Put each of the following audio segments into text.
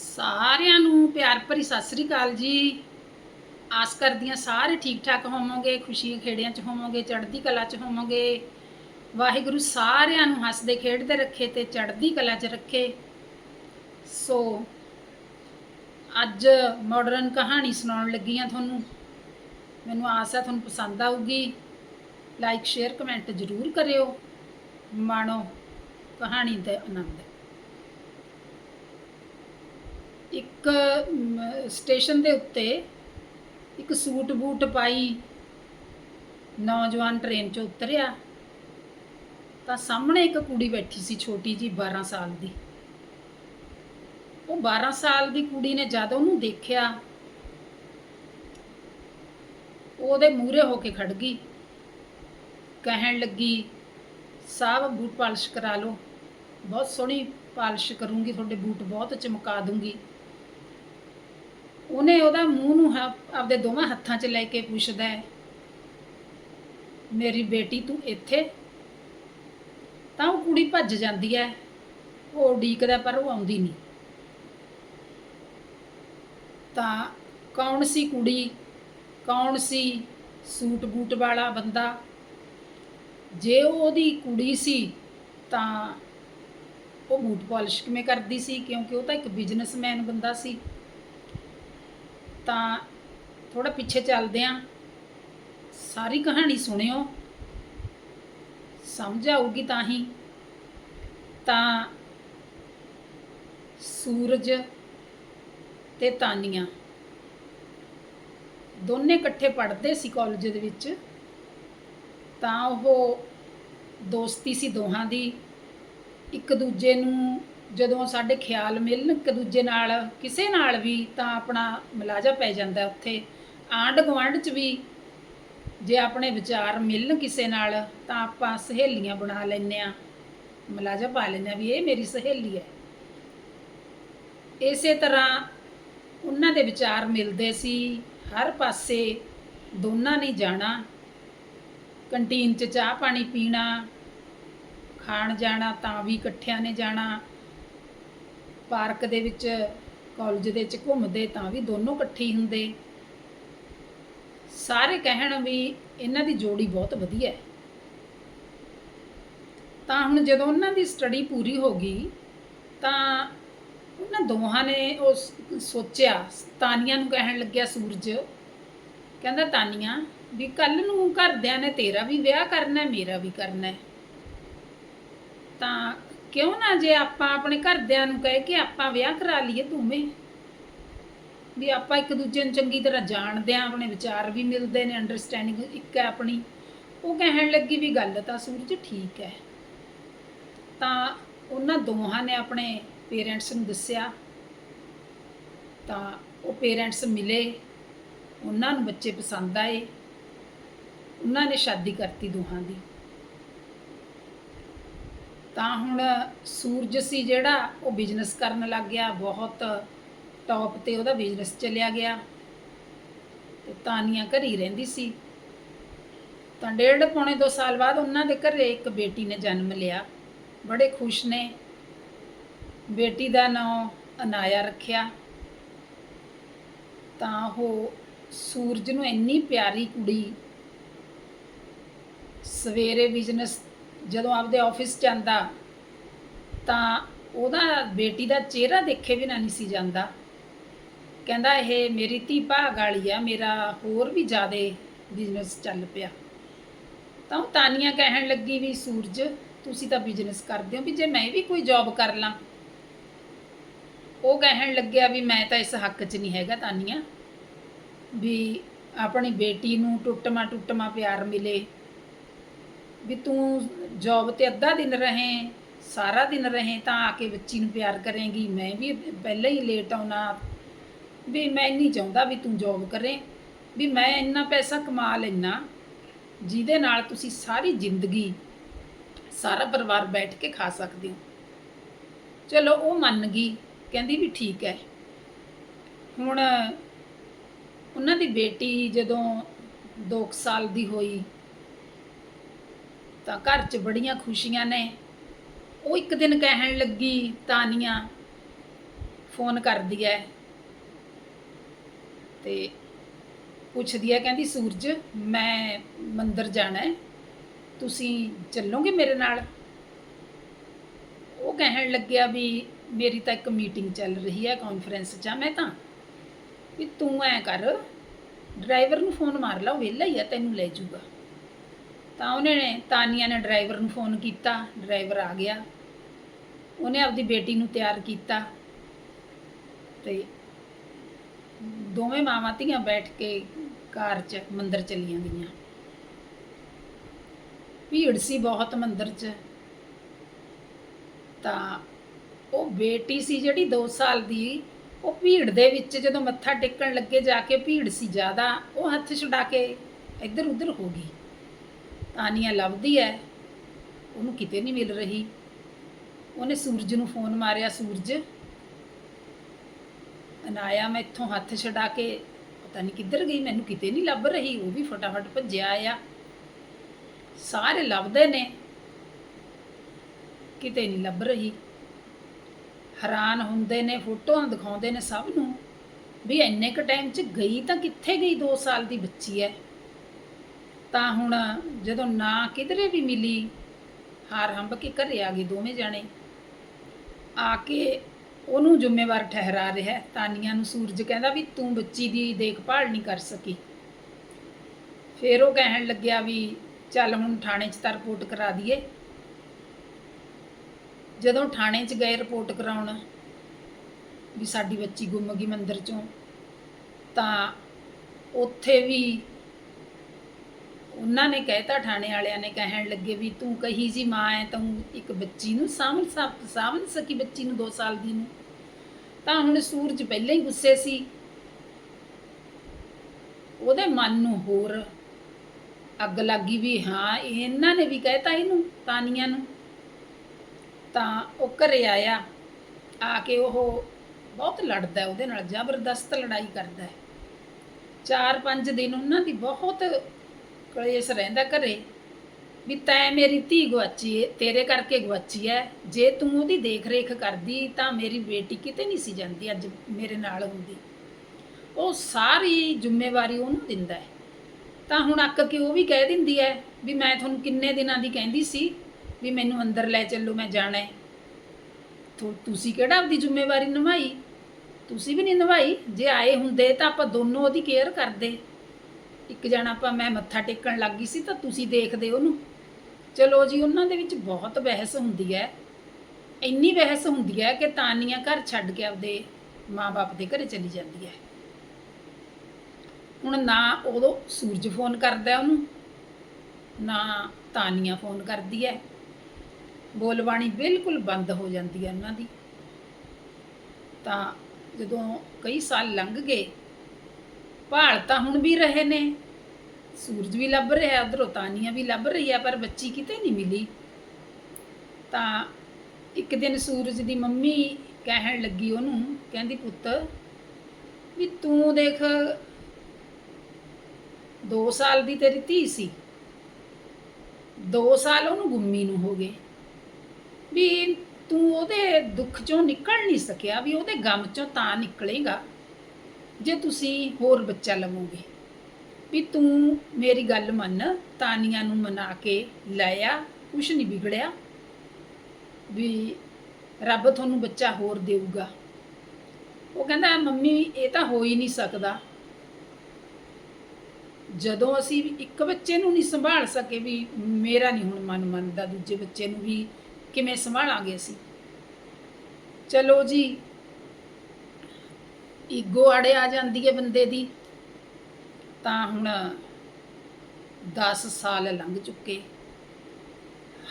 ਸਾਰਿਆਂ ਨੂੰ ਪਿਆਰ ਭਰੀ ਸਤਿ ਸ੍ਰੀ ਅਕਾਲ ਜੀ। ਆਸ ਕਰਦੀਆਂ ਸਾਰੇ ਠੀਕ ਠਾਕ ਹੋਵੋਗੇ, ਖੁਸ਼ੀਆਂ ਖੇੜਿਆਂ 'ਚ ਹੋਵੋਗੇ, ਚੜ੍ਹਦੀ ਕਲਾ 'ਚ ਹੋਵੋਗੇ। ਵਾਹਿਗੁਰੂ ਸਾਰਿਆਂ ਨੂੰ ਹੱਸਦੇ ਖੇਡਦੇ ਰੱਖੇ ਤੇ ਚੜ੍ਹਦੀ ਕਲਾ 'ਚ ਰੱਖੇ। ਸੋ, ਅੱਜ ਮਾਡਰਨ ਕਹਾਣੀ ਸੁਣਾਉਣ ਲੱਗੀ ਆ ਤੁਹਾਨੂੰ। ਮੈਨੂੰ ਆਸ ਹੈ ਤੁਹਾਨੂੰ ਪਸੰਦ ਆਊਗੀ। ਲਾਈਕ ਸ਼ੇਅਰ ਕਮੈਂਟ ਜ਼ਰੂਰ ਕਰਿਓ। ਮਾਣੋ ਕਹਾਣੀ ਦਾ ਆਨੰਦ। ਇੱਕ ਸਟੇਸ਼ਨ ਦੇ ਉੱਤੇ ਇੱਕ ਸੂਟ ਬੂਟ ਪਾਈ, ਨੌਜਵਾਨ ਟ੍ਰੇਨ 'ਚੋਂ ਉਤਰਿਆ। ਤਾਂ ਸਾਹਮਣੇ ਇੱਕ ਕੁੜੀ ਬੈਠੀ ਸੀ ਛੋਟੀ ਜੀ 12 ਸਾਲ ਦੀ। ਉਹ 12 ਸਾਲ ਦੀ ਕੁੜੀ ਨੇ ਜਦ ਉਹਨੂੰ ਦੇਖਿਆ ਉਹਦੇ ਮੂਹਰੇ ਹੋ ਕੇ ਖੜ ਗਈ। ਕਹਿਣ ਲੱਗੀ ਸਾਹਿਬ ਬੂਟ ਪਾਲਿਸ਼ ਕਰਾ ਲਓ। ਬਹੁਤ ਸੋਹਣੀ ਪਾਲਿਸ਼ ਕਰੂੰਗੀ, ਤੁਹਾਡੇ ਬੂਟ ਬਹੁਤ ਚਮਕਾ ਦੂੰਗੀ। ਉਹਨੇ ਉਹਦਾ ਮੂੰਹ ਨੂੰ ਹ- ਆਪਦੇ ਦੋਵਾਂ ਹੱਥਾਂ 'ਚ ਲੈ ਕੇ ਪੁੱਛਦਾ ਹੈ, ਮੇਰੀ ਬੇਟੀ ਤੂੰ ਇੱਥੇ? ਤਾਂ ਉਹ ਕੁੜੀ ਭੱਜ ਜਾਂਦੀ ਹੈ। ਉਹ ਉਡੀਕਦਾ ਪਰ ਉਹ ਆਉਂਦੀ ਨਹੀਂ। ਤਾਂ ਕੌਣ ਸੀ ਕੁੜੀ? ਕੌਣ ਸੀ ਸੂਟ ਬੂਟ ਵਾਲਾ ਬੰਦਾ? ਜੇ ਉਹ ਉਹਦੀ ਕੁੜੀ ਸੀ, ਤਾਂ ਉਹ ਬੂਟ ਪਾਲਿਸ਼ ਕਿਵੇਂ ਕਰਦੀ ਸੀ? ਕਿਉਂਕਿ ਉਹ ਤਾਂ ਇੱਕ ਬਿਜ਼ਨਸਮੈਨ ਬੰਦਾ ਸੀ। ਤਾਂ ਥੋੜਾ ਪਿੱਛੇ ਚੱਲਦੇ ਆਂ। ਸਾਰੀ ਕਹਾਣੀ ਸੁਣਿਓ। ਸਮਝ ਆਊਗੀ ਤਾਂ ਹੀ। ਤਾਂ ਸੂਰਜ ਤੇ ਤਾਨੀਆਂ ਦੋਨੇ ਇਕੱਠੇ ਪੜ੍ਹਦੇ ਸੀ ਕਾਲਜ ਦੇ ਵਿੱਚ। ਤਾਂ ਉਹ ਦੋਸਤੀ ਸੀ ਦੋਹਾਂ ਦੀ। ਇੱਕ ਦੂਜੇ ਨੂੰ ਜਦੋਂ ਸਾਡੇ ਖਿਆਲ ਮਿਲਣ ਇੱਕ ਦੂਜੇ ਨਾਲ, ਕਿਸੇ ਨਾਲ ਵੀ ਤਾਂ ਆਪਣਾ ਮਲਾਜਾ ਪੈ ਜਾਂਦਾ ਉੱਥੇ। ਆਂਢ ਗੁਆਂਢ 'ਚ ਵੀ ਜੇ ਆਪਣੇ ਵਿਚਾਰ ਮਿਲਣ ਕਿਸੇ ਨਾਲ, ਤਾਂ ਆਪਾਂ ਸਹੇਲੀਆਂ ਬਣਾ ਲੈਂਦੇ ਆ ਮਲਾਜਾ ਪਾ ਲੈਂਦੇ ਆ ਵੀ ਇਹ ਮੇਰੀ ਸਹੇਲੀ ਹੈ। ਇਸੇ ਤਰ੍ਹਾਂ ਉਹਨਾਂ ਦੇ ਵਿਚਾਰ ਮਿਲਦੇ ਸੀ, ਹਰ ਪਾਸੇ ਦੋਨਾਂ ਨੇ ਜਾਣਾ। ਕੰਟੀਨ 'ਚ ਚਾਹ ਪਾਣੀ ਪੀਣਾ, ਖਾਣ ਜਾਣਾ ਤਾਂ ਵੀ ਇਕੱਠਿਆਂ ਨੇ ਜਾਣਾ। ਪਾਰਕ ਦੇ ਵਿੱਚ, ਕਾਲਜ ਦੇ ਵਿੱਚ ਘੁੰਮਦੇ ਤਾਂ ਵੀ ਦੋਨੋਂ ਇਕੱਠੇ ਹੁੰਦੇ। ਸਾਰੇ ਕਹਿਣ ਵੀ ਇਹਨਾਂ ਦੀ ਜੋੜੀ ਬਹੁਤ ਵਧੀਆ ਹੈ। ਤਾਂ ਹੁਣ ਜਦੋਂ ਉਹਨਾਂ ਦੀ ਸਟੱਡੀ ਪੂਰੀ ਹੋ ਗਈ, ਤਾਂ ਉਹਨਾਂ ਦੋਹਾਂ ਨੇ ਉਸ ਸੋਚਿਆ, ਤਾਨੀਆਂ ਨੂੰ ਕਹਿਣ ਲੱਗਿਆ ਸੂਰਜ, ਕਹਿੰਦਾ, ਤਾਨੀਆਂ, ਵੀ ਕੱਲ ਨੂੰ ਘਰਦਿਆਂ ਨੇ ਤੇਰਾ ਵੀ ਵਿਆਹ ਕਰਨਾ ਹੈ, ਮੇਰਾ ਵੀ ਕਰਨਾ ਹੈ। ਤਾਂ ਕਿਉਂ ਨਾ ਜੇ ਆਪਾਂ ਆਪਣੇ ਘਰਦਿਆਂ ਨੂੰ ਕਹਿ ਕੇ ਆਪਾਂ ਵਿਆਹ ਕਰਾ ਲਈਏ ਦੋਵੇਂ? ਵੀ ਆਪਾਂ ਇੱਕ ਦੂਜੇ ਨੂੰ ਚੰਗੀ ਤਰ੍ਹਾਂ ਜਾਣਦੇ ਆਂ ਆਪਣੇ ਵਿਚਾਰ ਵੀ ਮਿਲਦੇ ਨੇ ਅੰਡਰਸਟੈਂਡਿੰਗ ਇੱਕ ਹੈ ਆਪਣੀ। ਉਹ ਕਹਿਣ ਲੱਗੀ ਵੀ ਗੱਲ ਤਾਂ ਸੂਰਜ ਠੀਕ ਹੈ। ਤਾਂ ਉਹਨਾਂ ਦੋਹਾਂ ਨੇ ਆਪਣੇ ਪੇਰੈਂਟਸ ਨੂੰ ਦੱਸਿਆ। ਤਾਂ ਉਹ ਪੇਰੈਂਟਸ ਮਿਲੇ। ਉਹਨਾਂ ਨੂੰ ਬੱਚੇ ਪਸੰਦ ਆਏ। ਉਹਨਾਂ ਨੇ ਸ਼ਾਦੀ ਕਰਤੀ ਦੋਹਾਂ ਦੀ। ਤਾਂ ਹੁਣ ਸੂਰਜ ਸੀ ਜਿਹੜਾ, ਉਹ ਬਿਜ਼ਨਸ ਕਰਨ ਲੱਗ ਗਿਆ, ਬਹੁਤ ਟੌਪ ਤੇ ਉਹਦਾ ਬਿਜ਼ਨਸ ਚੱਲਿਆ ਗਿਆ। ਤੇ ਤਾਨੀਆਂ ਘਰ ਹੀ ਰਹਿੰਦੀ ਸੀ। ਤਾਂ ਡੇਢ ਪੌਣੇ 2 ਸਾਲ ਬਾਅਦ ਉਹਨਾਂ ਦੇ ਘਰੇ ਇੱਕ ਬੇਟੀ ਨੇ ਜਨਮ ਲਿਆ। ਬੜੇ ਖੁਸ਼ ਨੇ। ਬੇਟੀ ਦਾ ਨਾਮ ਅਨਾਇਆ ਰੱਖਿਆ। ਤਾਂ ਉਹ ਸੂਰਜ ਨੂੰ ਇੰਨੀ ਪਿਆਰੀ ਕੁੜੀ, ਸਵੇਰੇ ਬਿਜ਼ਨਸ ਜਦੋਂ ਆਪਦੇ ਆਫਿਸ ਜਾਂਦਾ ਤਾਂ ਉਹਦਾ ਬੇਟੀ ਦਾ ਚਿਹਰਾ ਦੇਖੇ ਵੀ ਨਾ ਨਹੀਂ ਸੀ ਜਾਂਦਾ। ਕਹਿੰਦਾ, ਇਹ ਮੇਰੀ ਧੀ ਭਾਗ ਵਾਲੀ ਆ, ਮੇਰਾ ਹੋਰ ਵੀ ਜ਼ਿਆਦਾ ਬਿਜ਼ਨਸ ਚੱਲ ਪਿਆ। ਤਾਂ ਉਹ ਤਾਨੀਆਂ ਕਹਿਣ ਲੱਗੀ ਵੀ, ਸੂਰਜ, ਤੁਸੀਂ ਤਾਂ ਬਿਜ਼ਨਸ ਕਰਦੇ ਹੋ ਵੀ ਜੇ ਮੈਂ ਵੀ ਕੋਈ ਜੌਬ ਕਰ ਲਾਂ। ਉਹ ਕਹਿਣ ਲੱਗਿਆ ਵੀ, ਮੈਂ ਤਾਂ ਇਸ ਹੱਕ 'ਚ ਨਹੀਂ ਹੈਗਾ ਤਾਨੀਆਂ ਵੀ ਆਪਣੀ ਬੇਟੀ ਨੂੰ ਟੁੱਟਮਾ ਟੁੱਟਮਾ ਪਿਆਰ ਮਿਲੇ। ਵੀ ਤੂੰ ਜੌਬ ਤੇ ਅੱਧਾ ਦਿਨ ਰਹੇ, ਸਾਰਾ ਦਿਨ ਰਹੇ ਤਾਂ ਆ ਕੇ ਬੱਚੀ ਨੂੰ ਪਿਆਰ ਕਰੇਗੀ। ਮੈਂ ਵੀ ਪਹਿਲਾਂ ਹੀ ਲੇਟ ਆਉਣਾ। ਵੀ ਮੈਂ ਨਹੀਂ ਚਾਹੁੰਦਾ ਵੀ ਤੂੰ ਜੌਬ ਕਰੇ। ਵੀ ਮੈਂ ਇੰਨਾ ਪੈਸਾ ਕਮਾ ਲੈਣਾ ਜਿਹਦੇ ਨਾਲ ਤੁਸੀਂ ਸਾਰੀ ਜ਼ਿੰਦਗੀ ਸਾਰਾ ਪਰਿਵਾਰ ਬੈਠ ਕੇ ਖਾ ਸਕਦੇ ਹੋ। ਚਲੋ, ਉਹ ਮੰਨ ਗਈ। ਕਹਿੰਦੀ ਵੀ ਠੀਕ ਹੈ। ਹੁਣ ਉਹਨਾਂ ਦੀ ਬੇਟੀ ਜਦੋਂ 2 ਸਾਲ ਦੀ ਹੋਈ ਤਾਂ ਘਰ 'ਚ ਬੜੀਆਂ ਖੁਸ਼ੀਆਂ ਨੇ। ਉਹ ਇੱਕ ਦਿਨ ਕਹਿਣ ਲੱਗੀ, ਤਾਨੀਆਂ, ਫੋਨ ਕਰਦੀ ਐ। ਤੇ ਪੁੱਛਦੀ ਐ, ਕਹਿੰਦੀ, ਸੂਰਜ, ਮੈਂ ਮੰਦਰ ਜਾਣਾ ਹੈ ਤੁਸੀਂ ਚੱਲੋਗੇ ਮੇਰੇ ਨਾਲ? ਉਹ ਕਹਿਣ ਲੱਗਿਆ ਵੀ, ਮੇਰੀ ਤਾਂ ਇੱਕ ਮੀਟਿੰਗ ਚੱਲ ਰਹੀ ਹੈ ਕਾਨਫਰੰਸ 'ਚ ਮੈਂ ਤਾਂ। ਵੀ ਤੂੰ ਐ ਕਰ, ਡਰਾਈਵਰ ਨੂੰ ਫੋਨ ਮਾਰ ਲਾ, ਉਹ ਵਿਹਲਾ ਹੀ ਆ, ਤੈਨੂੰ ਲੈ ਜਾਊਗਾ ਤਾਂ ਉਹਨੇ ਨੇ ਤਾਨੀਆ ਨੇ ਡਰਾਈਵਰ ਨੂੰ ਫੋਨ ਕੀਤਾ, ਡਰਾਈਵਰ ਆ ਗਿਆ। ਉਹਨੇ ਆਪਦੀ ਬੇਟੀ ਨੂੰ ਤਿਆਰ ਕੀਤਾ। ਤੇ ਦੋਵੇਂ ਮਾਵਾਂ ਧੀਆਂ ਬੈਠ ਕੇ ਕਾਰ 'ਚ ਮੰਦਰ ਚਲੀਆਂ ਗਈਆਂ। ਭੀੜ ਸੀ ਬਹੁਤ ਮੰਦਰ 'ਚ। ਤਾਂ ਉਹ ਬੇਟੀ ਸੀ ਜਿਹੜੀ 2 ਸਾਲ ਦੀ, ਉਹ ਭੀੜ ਦੇ ਵਿੱਚ ਜਦੋਂ ਮੱਥਾ ਟੇਕਣ ਲੱਗੇ ਜਾ ਕੇ ਭੀੜ ਸੀ ਜ਼ਿਆਦਾ, ਉਹ ਹੱਥ ਛੁਡਾ ਕੇ ਇੱਧਰ ਉੱਧਰ ਹੋ ਗਈ। ਤਾਨੀਆ ਲੱਭਦੀ ਹੈ ਉਹਨੂੰ ਕਿਤੇ ਨਹੀਂ ਮਿਲ ਰਹੀ। ਉਹਨੇ ਸੂਰਜ ਨੂੰ ਫੋਨ ਮਾਰਿਆ, ਸੂਰਜ। ਅਨਾਇਆ ਮੈਂ ਇੱਥੋਂ ਹੱਥ ਛਡਾ ਕੇ, ਪਤਾ ਨਹੀਂ ਕਿੱਧਰ ਗਈ, ਮੈਨੂੰ ਕਿਤੇ ਨਹੀਂ ਲੱਭ ਰਹੀ, ਉਹ ਵੀ ਫਟਾਫਟ ਭੱਜਿਆ ਆਇਆ। ਸਾਰੇ ਲੱਭਦੇ ਨੇ, ਕਿਤੇ ਨਹੀਂ ਲੱਭ ਰਹੀ। ਹੈਰਾਨ ਹੁੰਦੇ ਨੇ, ਫੋਟੋਆਂ ਦਿਖਾਉਂਦੇ ਨੇ ਸਭ ਨੂੰ, ਵੀ ਇੰਨੇ ਕ ਟਾਈਮ 'ਚ ਗਈ ਤਾਂ ਕਿੱਥੇ ਗਈ 2 ਸਾਲ ਦੀ ਬੱਚੀ ਹੈ ਤਾਂ ਹੁਣ ਜਦੋਂ ਨਾ ਕਿਧਰੇ ਵੀ ਮਿਲੀ, ਹਾਰ ਹੰਬ ਕੇ ਘਰੇ ਆ ਗਏ ਦੋਵੇਂ ਜਾਣੇ। ਆ ਕੇ ਉਹਨੂੰ ਜ਼ਿੰਮੇਵਾਰ ਠਹਿਰਾ ਰਿਹਾ, ਤਾਨੀਆਂ ਨੂੰ ਸੂਰਜ ਕਹਿੰਦਾ ਵੀ ਤੂੰ ਬੱਚੀ ਦੀ ਦੇਖਭਾਲ ਨਹੀਂ ਕਰ ਸਕੀ। ਫਿਰ ਉਹ ਕਹਿਣ ਲੱਗਿਆ ਵੀ ਚੱਲ ਹੁਣ ਥਾਣੇ 'ਚ ਤਾਂ ਰਿਪੋਰਟ ਕਰਾ ਦਈਏ। ਜਦੋਂ ਥਾਣੇ 'ਚ ਗਏ ਰਿਪੋਰਟ ਕਰਾਉਣ ਵੀ ਸਾਡੀ ਬੱਚੀ ਗੁੰਮ ਗਈ ਮੰਦਰ 'ਚੋਂ, ਤਾਂ ਉੱਥੇ ਵੀ ਉਹਨਾਂ ਨੇ ਕਹਿਤਾ ਥਾਣੇ ਵਾਲਿਆਂ ਨੇ ਕਹਿਣ ਲੱਗੇ ਵੀ ਤੂੰ ਕਹੀ ਜੀ ਮਾਂ ਹੈ ਤੂੰ ਇੱਕ ਬੱਚੀ ਨੂੰ ਸਾਂਭ ਸਾਂਭ ਸਕੀ ਬੱਚੀ ਨੂੰ 2 ਸਾਲ ਦੀ ਨੂੰ। ਤਾਂ ਹੁਣ ਸੂਰਜ ਪਹਿਲਾਂ ਹੀ ਗੁੱਸੇ ਸੀ। ਉਹਦੇ ਮਨ ਨੂੰ ਹੋਰ ਅੱਗ ਲੱਗੀ ਵੀ ਹਾਂ, ਇਹਨਾਂ ਨੇ ਵੀ ਕਹਿਤਾ ਇਹਨੂੰ, ਤਾਨੀਆਂ ਨੂੰ। ਤਾਂ ਉਹ ਘਰੇ ਆਇਆ, ਆ ਕੇ ਉਹ ਬਹੁਤ ਲੜਦਾ, ਉਹਦੇ ਨਾਲ ਜ਼ਬਰਦਸਤ ਲੜਾਈ ਕਰਦਾ। ਹੈ ਚਾਰ ਪੰਜ ਦਿਨ ਉਹਨਾਂ ਦੀ ਬਹੁਤ ਕਲੇਸ਼ ਰਹਿੰਦਾ ਘਰੇ? ਵੀ ਤੈਂ ਮੇਰੀ ਧੀ ਗਵਾਚੀ ਏ, ਤੇਰੇ ਕਰਕੇ ਗਵਾਚੀ ਐ। ਜੇ ਤੂੰ ਉਹਦੀ ਦੇਖ ਰੇਖ ਕਰਦੀ, ਤਾਂ ਮੇਰੀ ਬੇਟੀ ਕਿਤੇ ਨਹੀਂ ਸੀ ਜਾਂਦੀ ਅੱਜ ਮੇਰੇ ਨਾਲ ਹੁੰਦੀ। ਉਹ ਸਾਰੀ ਜ਼ਿੰਮੇਵਾਰੀ ਉਹਨੂੰ ਦਿੰਦਾ ਹੈ ਤਾਂ ਹੁਣ ਅੱਕ ਕੇ ਉਹ ਵੀ ਕਹਿ ਦਿੰਦੀ ਹੈ ਵੀ ਮੈਂ ਤੁਹਾਨੂੰ ਕਿੰਨੇ ਦਿਨਾਂ ਦੀ ਕਹਿੰਦੀ ਸੀ ਵੀ ਮੈਨੂੰ ਅੰਦਰ ਲੈ ਚੱਲੋ, ਮੈਂ ਜਾਣਾ ਹੈ ਤੁਸੀਂ ਕਿਹੜਾ ਆਪਦੀ ਜ਼ਿੰਮੇਵਾਰੀ ਨਿਭਾਈ? ਤੁਸੀਂ ਵੀ ਨਹੀਂ ਨਿਭਾਈ। ਜੇ ਆਏ ਹੁੰਦੇ ਤਾਂ ਆਪਾਂ ਦੋਨੋਂ ਉਹਦੀ ਕੇਅਰ ਕਰਦੇ। ਇੱਕ ਜਣਾ ਆਪਾਂ ਮੈਂ ਮੱਥਾ ਟੇਕਣ ਲੱਗ ਗਈ ਸੀ ਤਾਂ ਤੁਸੀਂ ਦੇਖਦੇ ਉਹਨੂੰ। ਚਲੋ ਜੀ, ਉਹਨਾਂ ਦੇ ਵਿੱਚ ਬਹੁਤ ਬਹਿਸ ਹੁੰਦੀ ਹੈ। ਇੰਨੀ ਬਹਿਸ ਹੁੰਦੀ ਹੈ ਕਿ ਤਾਨੀਆਂ ਘਰ ਛੱਡ ਕੇ ਆਪਦੇ ਮਾਪੇ ਦੇ ਘਰੇ ਚਲੀ ਜਾਂਦੀ ਹੈ। ਹੁਣ ਨਾ ਉਦੋਂ ਸੂਰਜ ਫੋਨ ਕਰਦਾ ਉਹਨੂੰ, ਨਾ ਤਾਨੀਆਂ ਫੋਨ ਕਰਦੀ ਹੈ। ਬੋਲਬਾਣੀ ਬਿਲਕੁਲ ਬੰਦ ਹੋ ਜਾਂਦੀ ਹੈ ਉਹਨਾਂ ਦੀ। ਤਾਂ ਜਦੋਂ ਕਈ ਸਾਲ ਲੰਘ ਗਏ ਭਾਲ ਤਾਂ ਹੁਣ ਵੀ ਰਹੇ ਨੇ। ਸੂਰਜ ਵੀ ਲੱਭ ਰਿਹਾ, ਉਧਰੋਂ ਤਾਨੀਆਂ ਵੀ ਲੱਭ ਰਹੀ ਹੈ ਪਰ ਬੱਚੀ ਕਿਤੇ ਨਹੀਂ ਮਿਲੀ। ਤਾਂ ਇੱਕ ਦਿਨ ਸੂਰਜ ਦੀ ਮੰਮੀ ਕਹਿਣ ਲੱਗੀ ਉਹਨੂੰ, ਕਹਿੰਦੀ, ਪੁੱਤ, ਵੀ ਤੂੰ ਦੇਖ 2 ਸਾਲ ਦੀ ਤੇਰੀ ਧੀ ਸੀ। 2 ਸਾਲ ਉਹਨੂੰ ਗੁੰਮੀ ਨੂੰ ਹੋ ਗਏ। ਵੀ ਤੂੰ ਉਹਦੇ ਦੁੱਖ ਚੋਂ ਨਿਕਲ ਨਹੀਂ ਸਕਿਆ, ਵੀ ਉਹਦੇ ਗਮ ਚੋਂ ਤਾਂ ਨਿਕਲੇਗਾ। ਜੇ ਤੁਸੀਂ ਹੋਰ ਬੱਚਾ ਲਵੋਗੇ। ਵੀ ਤੂੰ ਮੇਰੀ ਗੱਲ ਮੰਨ, ਤਾਨੀਆਂ ਨੂੰ ਮਨਾ ਕੇ ਲੈ ਆ ਕੁਛ ਨਹੀਂ ਵਿਗੜਿਆ। ਵੀ ਰੱਬ ਤੁਹਾਨੂੰ ਬੱਚਾ ਹੋਰ ਦੇਊਗਾ। ਉਹ ਕਹਿੰਦਾ, ਮੰਮੀ, ਇਹ ਤਾਂ ਹੋ ਹੀ ਨਹੀਂ ਸਕਦਾ। ਜਦੋਂ ਅਸੀਂ ਇੱਕ ਬੱਚੇ ਨੂੰ ਨਹੀਂ ਸੰਭਾਲ ਸਕੇ, ਵੀ ਮੇਰਾ ਨਹੀਂ ਹੁਣ ਮਨ ਮੰਨਦਾ, ਦੂਜੇ ਬੱਚੇ ਨੂੰ ਵੀ ਕਿਵੇਂ ਸੰਭਾਲਾਂਗੇ ਅਸੀਂ। ਚਲੋ ਜੀ ਈਗੋ ਆੜੇ ਆ ਜਾਂਦੀ ਹੈ ਬੰਦੇ ਦੀ। ਤਾਂ ਹੁਣ 10 ਸਾਲ ਲੰਘ ਚੁੱਕੇ।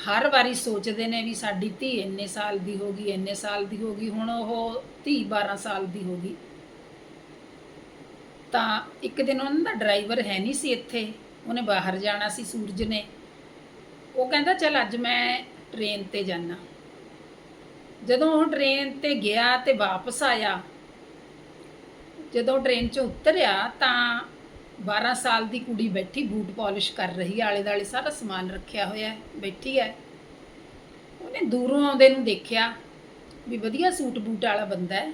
ਹਰ ਵਾਰੀ ਸੋਚਦੇ ਨੇ ਵੀ ਸਾਡੀ ਧੀ ਇੰਨੇ ਸਾਲ ਦੀ ਹੋ ਗਈ, ਇੰਨੇ ਸਾਲ ਦੀ ਹੋ ਗਈ, ਹੁਣ ਉਹ ਧੀ 12 ਸਾਲ ਦੀ ਹੋ ਗਈ। ਤਾਂ ਇੱਕ ਦਿਨ ਉਹਨਾਂ ਦਾ ਡਰਾਈਵਰ ਹੈ ਨਹੀਂ ਸੀ ਇੱਥੇ, ਉਹਨੇ ਬਾਹਰ ਜਾਣਾ ਸੀ ਸੂਰਜ ਨੇ। ਉਹ ਕਹਿੰਦਾ, ਚੱਲ ਅੱਜ ਮੈਂ ਟ੍ਰੇਨ ਤੇ ਜਾਣਾ ਜਦੋਂ ਉਹ ਟ੍ਰੇਨ ਤੇ ਗਿਆ ਤੇ ਵਾਪਸ ਆਇਆ ਜਦੋਂ ਟ੍ਰੇਨ 'ਚ ਉਤਰਿਆ ਤਾਂ 12 ਸਾਲ ਦੀ ਕੁੜੀ ਬੈਠੀ, ਬੂਟ ਪਾਲਿਸ਼ ਕਰ ਰਹੀ ਆਲੇ ਦਾਲੇ ਸਾਰਾ ਸਮਾਨ ਰੱਖਿਆ ਹੋਇਆ ਬੈਠੀ ਹੈ। ਉਹਨੇ ਦੂਰੋਂ ਆਉਂਦੇ ਨੂੰ ਦੇਖਿਆ ਵੀ ਵਧੀਆ ਸੂਟ ਬੂਟ ਵਾਲਾ ਬੰਦਾ ਹੈ,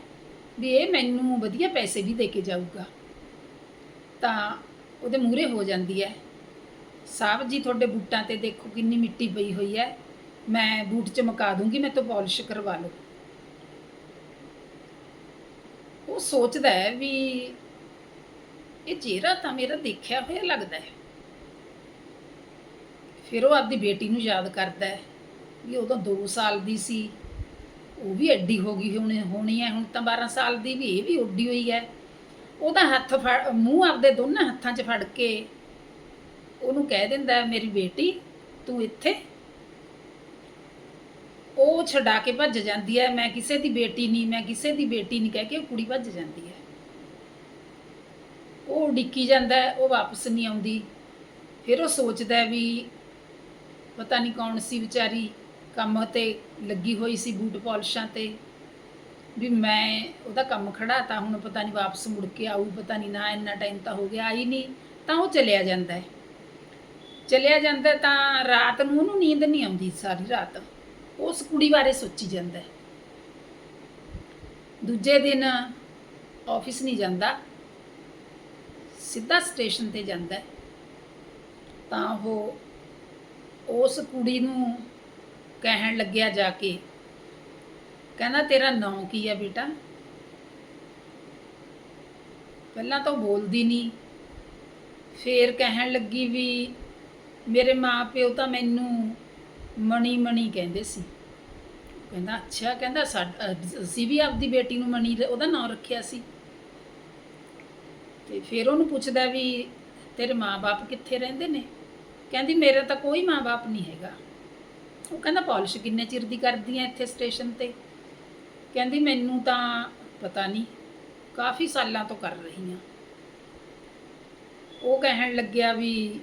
ਵੀ ਇਹ ਮੈਨੂੰ ਵਧੀਆ ਪੈਸੇ ਵੀ ਦੇ ਕੇ ਜਾਊਗਾ। ਤਾਂ ਉਹਦੇ ਮੂਹਰੇ ਹੋ ਜਾਂਦੀ ਹੈ, ਸਾਹਿਬ ਜੀ, ਤੁਹਾਡੇ ਬੂਟਾਂ ਤੇ ਦੇਖੋ ਕਿੰਨੀ ਮਿੱਟੀ ਪਈ ਹੋਈ ਹੈ, ਮੈਂ ਬੂਟ ਚਮਕਾ ਦੂੰਗੀ ਮੈਂ ਤੋਂ ਪਾਲਿਸ਼ ਕਰਵਾ ਲਓ। ਉਹ ਸੋਚਦਾ ਹੈ ਵੀ ਇਹ ਚਿਹਰਾ ਤਾਂ ਮੇਰਾ ਦੇਖਿਆ ਹੋਇਆ ਲੱਗਦਾ ਹੈ। ਫਿਰ ਉਹ ਆਪਦੀ ਬੇਟੀ ਨੂੰ ਯਾਦ ਕਰਦਾ ਹੈ ਵੀ ਤਾਂ 2 ਸਾਲ ਦੀ ਸੀ। ਉਹ ਵੀ ਐਡੀ ਹੋ ਗਈ ਹੋਣੀ ਹੋਣੀ ਹੈ। ਹੁਣ ਤਾਂ 12 ਸਾਲ ਦੀ ਵੀ ਇਹ ਵੀ ਉੱਡੀ ਹੋਈ ਹੈ। ਉਹਦਾ ਹੱਥ ਫੜ ਮੂੰਹ ਆਪਦੇ ਦੋਨਾਂ ਹੱਥਾਂ 'ਚ ਫੜ ਕੇ ਉਹਨੂੰ ਕਹਿ ਦਿੰਦਾ ਮੇਰੀ ਬੇਟੀ, ਤੂੰ ਇੱਥੇ ਉਹ ਛਡਾ ਕੇ ਭੱਜ ਜਾਂਦੀ ਹੈ। ਮੈਂ ਕਿਸੇ ਦੀ ਬੇਟੀ ਨਹੀਂ, ਮੈਂ ਕਿਸੇ ਦੀ ਬੇਟੀ ਨਹੀਂ ਕਹਿ ਕੇ ਉਹ ਕੁੜੀ ਭੱਜ ਜਾਂਦੀ ਹੈ। ਉਹ ਡਿੱਕੀ ਜਾਂਦਾ ਉਹ ਵਾਪਸ ਨਹੀਂ ਆਉਂਦੀ। ਫਿਰ ਉਹ ਸੋਚਦਾ ਵੀ ਪਤਾ ਨਹੀਂ ਕੌਣ ਸੀ ਵਿਚਾਰੀ, ਕੰਮ ਤੇ ਲੱਗੀ ਹੋਈ ਸੀ ਬੂਟ ਪਾਲਿਸ਼ਾਂ ਤੇ। ਵੀ ਮੈਂ ਉਹਦਾ ਕੰਮ ਖੜਾਤਾ, ਹੁਣ ਪਤਾ ਨਹੀਂ ਵਾਪਸ ਮੁੜ ਕੇ ਆਊ, ਪਤਾ ਨਹੀਂ ਨਾ ਇੰਨਾ ਟਾਈਮ ਤਾਂ ਹੋ ਗਿਆ, ਆਈ ਨਹੀਂ, ਤਾਂ ਉਹ ਚਲਿਆ ਜਾਂਦਾ ਹੈ। ਚਲਿਆ ਜਾਂਦਾ ਤਾਂ ਰਾਤ ਨੂੰ ਉਹਨੂੰ ਨੀਂਦ ਨਹੀਂ ਆਉਂਦੀ, ਸਾਰੀ ਰਾਤ। ਉਸ ਕੁੜੀ ਬਾਰੇ ਸੋਚੀ ਜਾਂਦਾ ਹੈ। ਦੂਜੇ ਦਿਨ ਆਫਿਸ ਨਹੀਂ ਜਾਂਦਾ। ਸਿੱਧਾ ਸਟੇਸ਼ਨ ਤੇ ਜਾਂਦਾ ਤਾਂ ਉਹ ਉਸ ਕੁੜੀ ਨੂੰ ਕਹਿਣ ਲੱਗਿਆ ਜਾ ਕੇ, ਕਹਿੰਦਾ, ਤੇਰਾ ਨਾਂ ਕੀ ਹੈ ਬੇਟਾ? ਪਹਿਲਾਂ ਤਾਂ ਉਹ ਬੋਲਦੀ ਨਹੀਂ। ਫੇਰ ਕਹਿਣ ਲੱਗੀ ਵੀ, ਮੇਰੇ ਮਾਪਿਓ ਤਾਂ ਮੈਨੂੰ ਮਣੀ ਮਣੀ ਕਹਿੰਦੇ ਸੀ। ਕਹਿੰਦਾ, ਅੱਛਾ, ਕਹਿੰਦਾ ਸਾਡ- ਅਸੀਂ ਵੀ ਆਪਦੀ ਬੇਟੀ ਨੂੰ ਮਣੀ ਉਹਦਾ ਨਾਂ ਰੱਖਿਆ ਸੀ। ਤੇ ਫਿਰ ਉਹਨੂੰ ਪੁੱਛਦਾ ਵੀ ਤੇਰੇ ਮਾਪੇ ਕਿੱਥੇ ਰਹਿੰਦੇ ਨੇ? ਕਹਿੰਦੀ, ਮੇਰਾ ਤਾਂ ਕੋਈ ਮਾਪੇ ਨਹੀਂ ਹੈਗਾ। ਉਹ ਕਹਿੰਦਾ, ਪਾਲਿਸ਼ ਕਿੰਨੇ ਚਿਰ ਦੀ ਕਰਦੀ ਐ ਇੱਥੇ ਸਟੇਸ਼ਨ ਤੇ? ਕਹਿੰਦੀ, ਮੈਨੂੰ ਤਾਂ ਪਤਾ ਨਹੀਂ, ਕਾਫੀ ਸਾਲਾਂ ਤੋਂ ਕਰ ਰਹੀ ਹਾਂ ਉਹ ਕਹਿਣ ਲੱਗਿਆ ਵੀ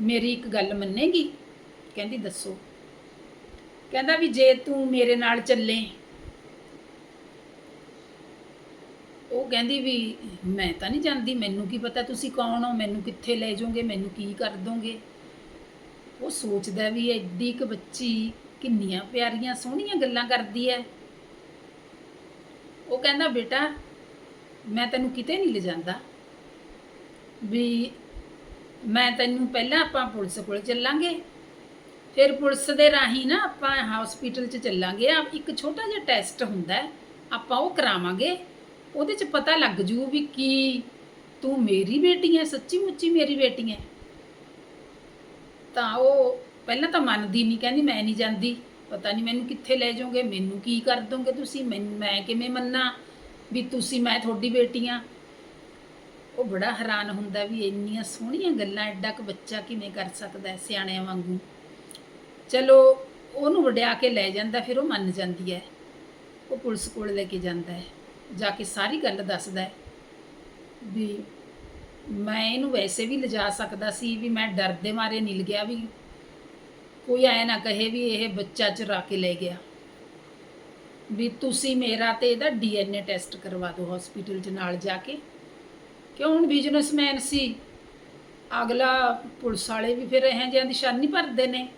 ਮੇਰੀ ਇੱਕ ਗੱਲ ਮੰਨੇਗੀ? ਕਹਿੰਦੀ, ਦੱਸੋ। ਕਹਿੰਦਾ ਵੀ ਜੇ ਤੂੰ ਮੇਰੇ ਨਾਲ ਚੱਲੇ। ਉਹ ਕਹਿੰਦੀ ਵੀ ਮੈਂ ਤਾਂ ਨਹੀਂ ਜਾਂਦੀ ਮੈਨੂੰ ਕੀ ਪਤਾ ਤੁਸੀਂ ਕੌਣ ਹੋ, ਮੈਨੂੰ ਕਿੱਥੇ ਲੈ ਜਾਓਗੇ, ਮੈਨੂੰ ਕੀ ਕਰ ਦੋਗੇ। ਉਹ ਸੋਚਦਾ ਵੀ ਐਡੀ ਇੱਕ ਬੱਚੀ ਕਿੰਨੀਆਂ ਪਿਆਰੀਆਂ, ਸੋਹਣੀਆਂ ਗੱਲਾਂ ਕਰਦੀ ਐ। ਉਹ ਕਹਿੰਦਾ, ਬੇਟਾ, ਮੈਂ ਤੈਨੂੰ ਕਿਤੇ ਨਹੀਂ ਲਿਜਾਂਦਾ ਵੀ ਮੈਂ ਤੈਨੂੰ ਪਹਿਲਾਂ ਆਪਾਂ ਪੁਲਿਸ ਕੋਲ ਚੱਲਾਂਗੇ। ਫਿਰ ਪੁਲਿਸ ਦੇ ਰਾਹੀਂ ਨਾ ਆਪਾਂ ਹਸਪੀਟਲ 'ਚ ਚੱਲਾਂਗੇ। ਆ ਇੱਕ ਛੋਟਾ ਜਿਹਾ ਟੈਸਟ ਹੁੰਦਾ ਆਪਾਂ ਉਹ ਕਰਾਵਾਂਗੇ। ਉਹਦੇ 'ਚ ਪਤਾ ਲੱਗ ਜੂ ਵੀ ਕੀ ਤੂੰ ਮੇਰੀ ਬੇਟੀ ਹੈ, ਸੱਚੀ ਮੁੱਚੀ ਮੇਰੀ ਬੇਟੀ ਹੈ। ਤਾਂ ਉਹ ਪਹਿਲਾਂ ਤਾਂ ਮੰਨਦੀ ਨਹੀਂ, ਕਹਿੰਦੀ ਮੈਂ ਨਹੀਂ ਜਾਂਦੀ। ਪਤਾ ਨਹੀਂ ਮੈਨੂੰ ਕਿੱਥੇ ਲੈ ਜਾਓਗੇ, ਮੈਨੂੰ ਕੀ ਕਰ ਦੋਗੇ ਤੁਸੀਂ ਮੈਨੂੰ ਮੈਂ ਕਿਵੇਂ ਮੰਨਾਂ ਵੀ ਤੁਸੀਂ, ਮੈਂ ਤੁਹਾਡੀ ਬੇਟੀ ਆ ਉਹ ਬੜਾ ਹੈਰਾਨ ਹੁੰਦਾ ਵੀ ਇੰਨੀਆਂ ਸੋਹਣੀਆਂ ਗੱਲਾਂ, ਐਡਾ ਕੁ ਬੱਚਾ ਕਿਵੇਂ ਕਰ ਸਕਦਾ ਸਿਆਣਿਆਂ ਵਾਂਗੂ। ਚਲੋ, ਉਹਨੂੰ ਵਡਿਆ ਕੇ ਲੈ ਜਾਂਦਾ, ਫਿਰ ਉਹ ਮੰਨ ਜਾਂਦੀ ਹੈ ਉਹ ਪੁਲਿਸ ਕੋਲ ਲੈ ਕੇ ਜਾਂਦਾ ਹੈ ਜਾ ਕੇ ਸਾਰੀ ਗੱਲ ਦੱਸਦਾ ਹੈ ਵੀ ਮੈਂ ਇਹਨੂੰ ਵੈਸੇ ਵੀ ਲਿਜਾ ਸਕਦਾ ਸੀ ਵੀ ਮੈਂ ਡਰ ਦੇ ਮਾਰੇ ਨਹੀਂ ਗਿਆ ਵੀ ਕੋਈ ਐ ਨਾ ਕਹੇ ਵੀ ਇਹ ਬੱਚਾ ਚੁਰਾ ਕੇ ਲੈ ਗਿਆ। ਵੀ ਤੁਸੀਂ ਮੇਰਾ ਤੇ ਇਹਦਾ ਡੀਐਨਏ ਟੈਸਟ ਕਰਵਾ ਦਿਓ ਹਸਪੀਟਲ 'ਚ ਨਾਲ ਜਾ ਕੇ। ਕਿਉਂ ਹੁਣ ਬਿਜ਼ਨਸਮੈਨ ਸੀ? ਅਗਲਾ ਪੁਲਿਸ ਵਾਲੇ ਵੀ ਫਿਰ ਇਹ ਜਿਹਾਂ ਦੀ ਨਿਸ਼ਾਨੀ ਭਰਦੇ ਨੇ।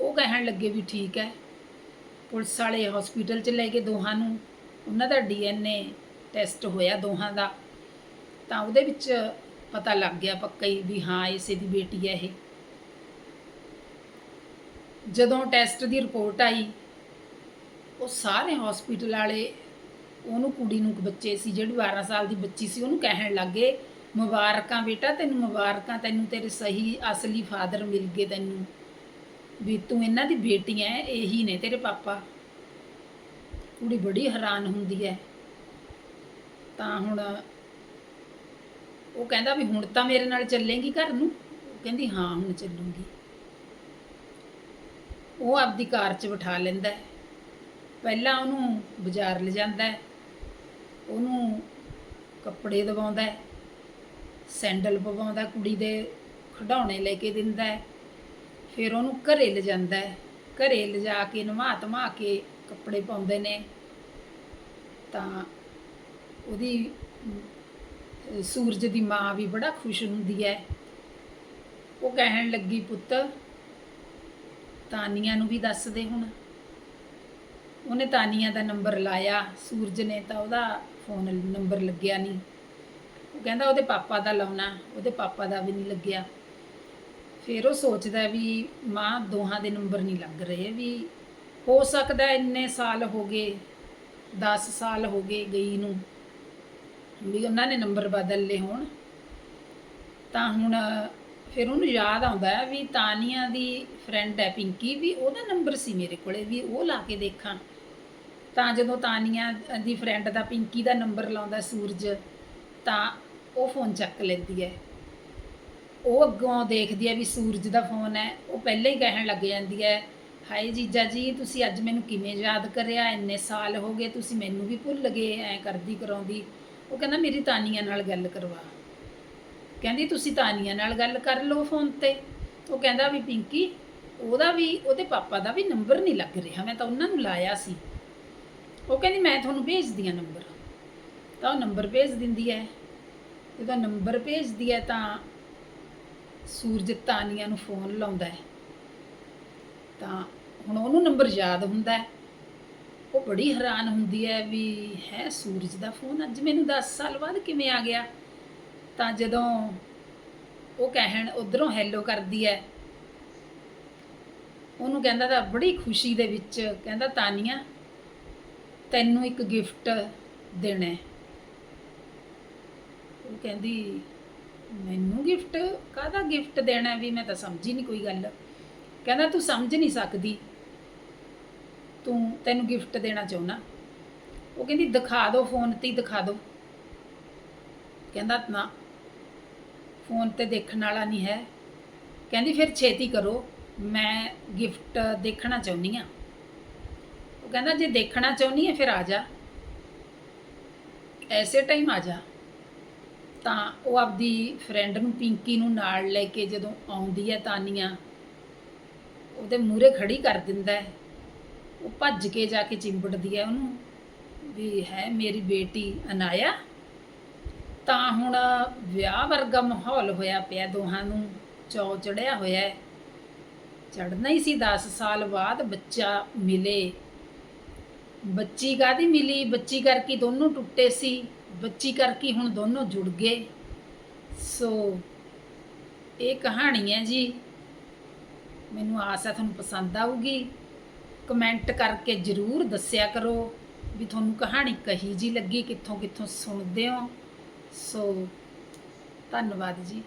ਉਹ ਕਹਿਣ ਲੱਗੇ ਵੀ ਠੀਕ ਹੈ। ਪੁਲਿਸ ਵਾਲੇ ਹਸਪੀਟਲ 'ਚ ਲੈ ਕੇ ਦੋਹਾਂ ਨੂੰ। ਉਹਨਾਂ ਦਾ ਡੀਐਨਏ ਟੈਸਟ ਹੋਇਆ ਦੋਹਾਂ ਦਾ। ਤਾਂ ਉਹਦੇ ਵਿੱਚ ਪਤਾ ਲੱਗ ਗਿਆ ਪੱਕਾ ਹੀ ਵੀ ਹਾਂ, ਇਸੇ ਦੀ ਬੇਟੀ ਹੈ ਇਹ। ਜਦੋਂ ਟੈਸਟ ਦੀ ਰਿਪੋਰਟ ਆਈ, ਉਹ ਸਾਰੇ ਹਸਪੀਟਲ ਵਾਲੇ, ਉਹਨੂੰ ਕੁੜੀ ਨੂੰ ਬੱਚੇ ਸੀ, ਜਿਹੜੀ 12 ਸਾਲ ਦੀ ਬੱਚੀ ਸੀ, ਉਹਨੂੰ ਕਹਿਣ ਲੱਗੇ, ਮੁਬਾਰਕਾਂ ਬੇਟਾ, ਤੈਨੂੰ ਮੁਬਾਰਕਾਂ, ਤੈਨੂੰ ਤੇਰੇ ਸਹੀ ਅਸਲੀ ਫਾਦਰ ਮਿਲ ਗਏ ਤੈਨੂੰ। ਵੀ ਤੂੰ ਇਹਨਾਂ ਦੀ ਬੇਟੀ ਐ, ਇਹੀ ਨੇ ਤੇਰੇ ਪਾਪਾ। ਕੁੜੀ ਬੜੀ ਹੈਰਾਨ ਹੁੰਦੀ ਹੈ ਤਾਂ ਹੁਣ ਉਹ ਕਹਿੰਦਾ ਵੀ ਹੁਣ ਤਾਂ ਮੇਰੇ ਨਾਲ ਚੱਲੇਗੀ ਘਰ ਨੂੰ। ਉਹ ਕਹਿੰਦੀ, ਹਾਂ, ਹੁਣ ਚੱਲੂਗੀ। ਉਹ ਆਪਦੀ ਕਾਰ 'ਚ ਬਿਠਾ ਲੈਂਦਾ ਹੈ ਪਹਿਲਾਂ ਉਹਨੂੰ ਬਾਜ਼ਾਰ ਲਿਜਾਂਦਾ ਹੈ ਉਹਨੂੰ ਕੱਪੜੇ ਦਵਾਉਂਦਾ ਹੈ ਸੈਂਡਲ ਪਵਾਉਂਦਾ ਕੁੜੀ ਦੇ, ਖਿਡੌਣੇ ਲੈ ਕੇ ਦਿੰਦਾ ਹੈ ਫਿਰ ਉਹਨੂੰ ਘਰੇ ਲਿਜਾਂਦਾ ਹੈ। ਘਰੇ ਲਿਜਾ ਕੇ, ਨਵਾ ਧਮਾ ਕੇ ਕੱਪੜੇ ਪਾਉਂਦੇ ਨੇ। ਤਾਂ ਉਹਦੀ ਸੂਰਜ ਦੀ ਮਾਂ ਵੀ ਬੜਾ ਖੁਸ਼ ਹੁੰਦੀ ਹੈ। ਉਹ ਕਹਿਣ ਲੱਗੀ, ਪੁੱਤ, ਤਾਨੀਆਂ ਨੂੰ ਵੀ ਦੱਸ ਦੇ ਹੁਣ। ਉਹਨੇ ਤਾਨੀਆ ਦਾ ਨੰਬਰ ਲਾਇਆ। ਸੂਰਜ ਨੇ ਤਾਂ ਉਹਦਾ ਫੋਨ ਨੰਬਰ ਲੱਗਿਆ ਨਹੀਂ। ਉਹ ਕਹਿੰਦਾ, ਉਹਦੇ ਪਾਪਾ ਦਾ ਲਾਉਣਾ, ਉਹਦੇ ਪਾਪਾ ਦਾ ਵੀ ਨਹੀਂ ਲੱਗਿਆ। ਫਿਰ ਉਹ ਸੋਚਦਾ ਵੀ ਮਾਂ, ਦੋਹਾਂ ਦੇ ਨੰਬਰ ਨਹੀਂ ਲੱਗ ਰਹੇ ਵੀ ਹੋ ਸਕਦਾ ਇੰਨੇ ਸਾਲ ਹੋ ਗਏ 10 ਸਾਲ ਹੋ ਗਏ ਗਈ ਨੂੰ ਵੀ ਉਹਨਾਂ ਨੇ ਨੰਬਰ ਬਦਲ ਲਏ ਹੋਣ। ਤਾਂ ਹੁਣ ਫਿਰ ਉਹਨੂੰ ਯਾਦ ਆਉਂਦਾ ਵੀ ਤਾਨੀਆ ਦੀ ਫਰੈਂਡ ਹੈ ਪਿੰਕੀ ਵੀ ਉਹਦਾ ਨੰਬਰ ਸੀ ਮੇਰੇ ਕੋਲੇ ਵੀ ਉਹ ਲਾ ਕੇ ਦੇਖਾਂ। ਤਾਂ ਜਦੋਂ ਤਾਨੀਆ ਦੀ ਫਰੈਂਡ ਦਾ ਪਿੰਕੀ ਦਾ ਨੰਬਰ ਲਾਉਂਦਾ ਸੂਰਜ, ਤਾਂ ਉਹ ਫੋਨ ਚੱਕ ਲੈਂਦੀ ਹੈ। ਉਹ ਅੱਗੋਂ ਦੇਖਦੀ ਹੈ ਵੀ ਸੂਰਜ ਦਾ ਫੋਨ ਹੈ, ਉਹ ਪਹਿਲਾਂ ਹੀ ਕਹਿਣ ਲੱਗ ਜਾਂਦੀ ਹੈ, ਹਾਏ ਜੀਜਾ ਜੀ, ਤੁਸੀਂ ਅੱਜ ਮੈਨੂੰ ਕਿਵੇਂ ਯਾਦ ਕਰਿਆ, ਇੰਨੇ ਸਾਲ ਹੋ ਗਏ, ਤੁਸੀਂ ਮੈਨੂੰ ਵੀ ਭੁੱਲ ਗਏ, ਐ ਕਰਦੀ ਕਰਾਉਂਦੀ। ਉਹ ਕਹਿੰਦਾ, ਮੇਰੀ ਤਾਨੀਆ ਨਾਲ ਗੱਲ ਕਰਵਾ। ਕਹਿੰਦੀ, ਤੁਸੀਂ ਤਾਨੀਆਂ ਨਾਲ ਗੱਲ ਕਰ ਲਓ ਫੋਨ ਤੇ। ਉਹ ਕਹਿੰਦਾ ਵੀ, ਪਿੰਕੀ, ਉਹਦਾ ਵੀ, ਉਹਦੇ ਪਾਪਾ ਦਾ ਵੀ ਨੰਬਰ ਨਹੀਂ ਲੱਗ ਰਿਹਾ, ਮੈਂ ਤਾਂ ਉਹਨਾਂ ਨੂੰ ਲਾਇਆ ਸੀ। ਉਹ ਕਹਿੰਦੀ, ਮੈਂ ਤੁਹਾਨੂੰ ਭੇਜਦੀ ਆ ਨੰਬਰ। ਤਾਂ ਉਹ ਨੰਬਰ ਭੇਜ ਦਿੰਦੀ ਹੈ। ਜਦੋਂ ਨੰਬਰ ਭੇਜਦੀ ਹੈ ਤਾਂ ਸੂਰਜ ਤਾਨੀਆ ਨੂੰ ਫੋਨ ਲਾਉਂਦਾ ਹੈ। ਤਾਂ ਹੁਣ ਉਹਨੂੰ ਨੰਬਰ ਯਾਦ ਹੁੰਦਾ ਹੈ। ਉਹ ਬੜੀ ਹੈਰਾਨ ਹੁੰਦੀ ਹੈ ਵੀ ਹੈ ਸੂਰਜ ਦਾ ਫੋਨ? ਅੱਜ ਮੈਨੂੰ 10 ਸਾਲ ਬਾਅਦ ਕਿਵੇਂ ਆ ਗਿਆ? ਤਾਂ ਜਦੋਂ ਉਹ ਕਹਿਣ, ਉਧਰੋਂ ਹੈਲੋ ਕਰਦੀ ਹੈ, ਉਹਨੂੰ ਕਹਿੰਦਾ ਤਾਂ ਬੜੀ ਖੁਸ਼ੀ ਦੇ ਵਿੱਚ, ਕਹਿੰਦਾ, ਤਾਨੀਆ, ਤੈਨੂੰ ਇੱਕ ਗਿਫਟ ਦੇਣਾ ਉਹ ਕਹਿੰਦੀ ਮੈਨੂੰ ਗਿਫਟ ਕਾਹਦਾ ਗਿਫਟ ਦੇਣਾ ਵੀ ਮੈਂ ਤਾਂ ਸਮਝੀ ਨਹੀਂ ਕੋਈ ਗੱਲ। ਕਹਿੰਦਾ ਤੂੰ ਸਮਝ ਨਹੀਂ ਸਕਦੀ। ਤੂੰ ਤੈਨੂੰ ਗਿਫਟ ਦੇਣਾ ਚਾਹੁੰਦਾ ਉਹ ਕਹਿੰਦੀ, ਦਿਖਾ ਦਿਓ ਫੋਨ ਤੇ ਹੀ ਦਿਖਾ ਦਿਓ ਕਹਿੰਦਾ, ਨਾ ਫੋਨ ਤੇ ਦੇਖਣ ਵਾਲਾ ਨਹੀਂ ਹੈ। ਕਹਿੰਦੀ, ਫਿਰ ਛੇਤੀ ਕਰੋ, ਮੈਂ ਗਿਫਟ ਦੇਖਣਾ ਚਾਹੁੰਦੀ ਆ। ਉਹ ਕਹਿੰਦਾ, ਜੇ ਦੇਖਣਾ ਚਾਹੁੰਦੀ ਹੈ ਫਿਰ ਆ ਜਾ। ਐਸੇ ਟਾਈਮ ਆ ਜਾ। ਤਾਂ ਉਹ ਆਪਦੀ ਫਰੈਂਡ ਨੂੰ, ਪਿੰਕੀ ਨੂੰ ਨਾਲ ਲੈ ਕੇ ਜਦੋਂ ਆਉਂਦੀ ਹੈ ਤਾਨੀਆ, ਉਹਦੇ ਮੂਹਰੇ ਖੜੀ ਕਰ ਦਿੰਦਾ ਹੈ। ਉਹ ਭੱਜ ਕੇ ਜਾ ਕੇ ਚਿੰਬੜਦੀ ਹੈ ਉਹਨੂੰ ਵੀ, ਹੈ, ਮੇਰੀ ਬੇਟੀ ਅਨਾਇਆ? ਤਾਂ ਹੁਣ ਵਿਆਹ ਵਰਗਾ ਮਾਹੌਲ ਹੋਇਆ ਪਿਆ ਦੋਹਾਂ ਨੂੰ, ਚੌ ਚੜਿਆ ਹੋਇਆ ਹੈ। ਚੜਨਾ ਹੀ ਸੀ 10 ਸਾਲ ਬਾਅਦ ਬੱਚਾ ਮਿਲੇ। ਬੱਚੀ ਕਾਦੀ ਮਿਲੀ? ਬੱਚੀ ਕਰਕੇ ਦੋਨੋਂ ਟੁੱਟੇ ਸੀ। ਬੱਚੀ ਕਰਕੇ ਹੁਣ ਦੋਨੋਂ ਜੁੜ ਗਏ। ਸੋ ਇਹ ਕਹਾਣੀ ਹੈ ਜੀ। ਮੈਨੂੰ ਆਸ ਹੈ ਤੁਹਾਨੂੰ ਪਸੰਦ ਆਊਗੀ। ਕਮੈਂਟ ਕਰਕੇ ਜਰੂਰ ਦੱਸਿਆ ਕਰੋ ਵੀ ਤੁਹਾਨੂੰ ਕਹਾਣੀ ਕਹੀ ਜੀ ਲੱਗੀ ਕਿੱਥੋਂ ਕਿੱਥੋਂ ਸੁਣਦੇ ਹੋ। ਸੋ ਧੰਨਵਾਦ ਜੀ।